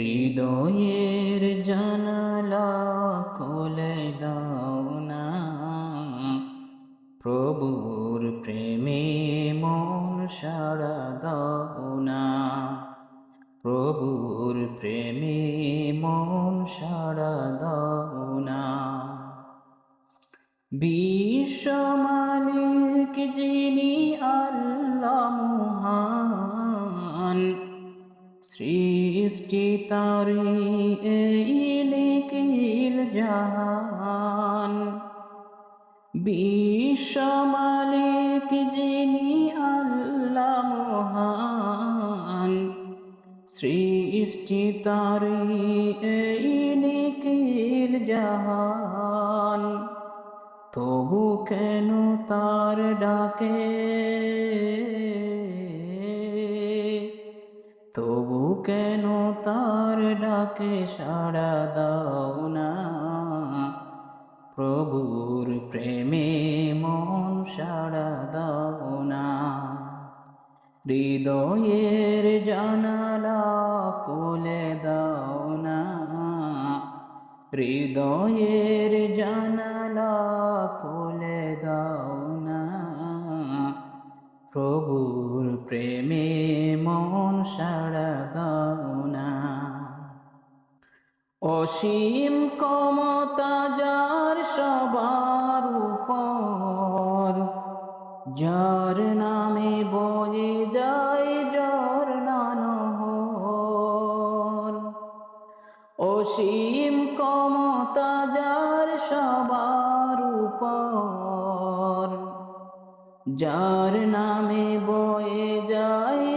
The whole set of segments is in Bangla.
হৃদয়ের জানালা খুলে দাও না। প্রভুর প্রেমে মন সাড়া দাও না। প্রভুর প্রেমে মন সাড়া দাও না। বিশ্ব মালিক যিনি তারি এই নিখিল জাহান বিশ্ব মালিক যিনি আল্লাহ মহান সৃষ্টি তারি এই নিখিল জাহান তবু কেন তার ডাকে কেন তার ডাকে সাড়া দাও না? প্রভুর প্রেমে মন সাড়া দাও না। হৃদয়ের জানালা কোলে দাও না। হৃদয়ের জানালা কোলে দাও না। প্রভুর প্রেমে দাও না অসীম ক্ষমতা যার সবার উপর, যার নামে বয়ে যায় জ্বর নানহর। অসীম ক্ষমতা যার সবার উপর, যার নামে বয়ে যায়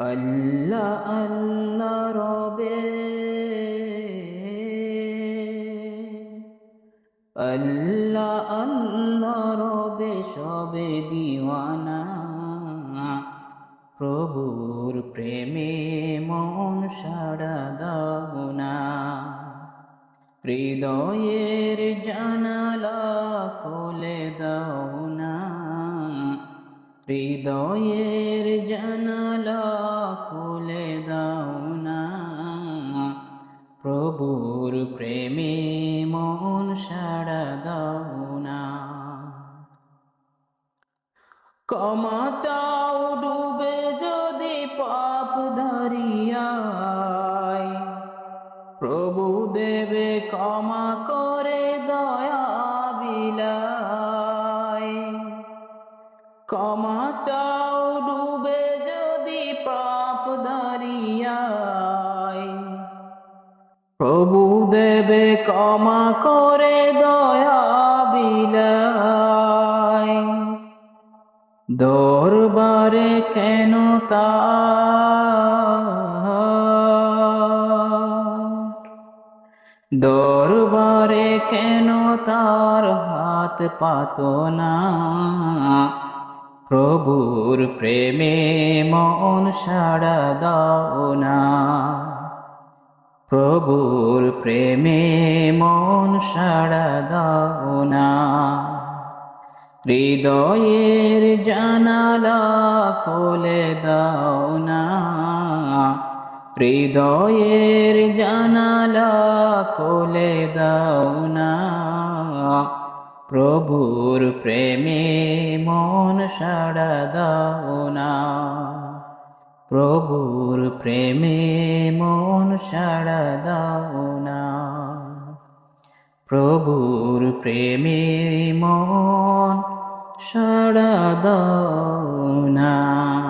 আল্লাহ আল্লাহ রবে। আল্লাহ আল্লাহ রবে সবে দিওয়ানা। প্রভুর প্রেমে মন সাড়া দাও না। হৃদয়ের জানালা খুলে দাও না। হৃদয়ের জানালা খুলে দাও না। প্রভুর প্রেমে মন সাড়া দাও না। ক্ষমা চাও ডুবে যদি পাপ ধরিয়ায়। প্রভু দেবে ক্ষমা করে দয়া বিলায়। ক্ষমা চাও প্রভু দেবে ক্ষমা করে দয়া বিলায়। দরবারে কেন তা দরবারে কেন তার হাত পাত না? প্রভুর প্রেমে মন সাড়া দাও না। প্রভুর প্রেমে মন সাড়া দাও না। হৃদয়ের জানালা কোলে দাও না। হৃদয়ের জানালা কোলে দাও না। প্রভুর প্রেমে মন সাড়া দাও না। প্রভুর প্রেমে মন সাড়া দাও না। প্রভুর প্রেমে মন সাড়া দাও না।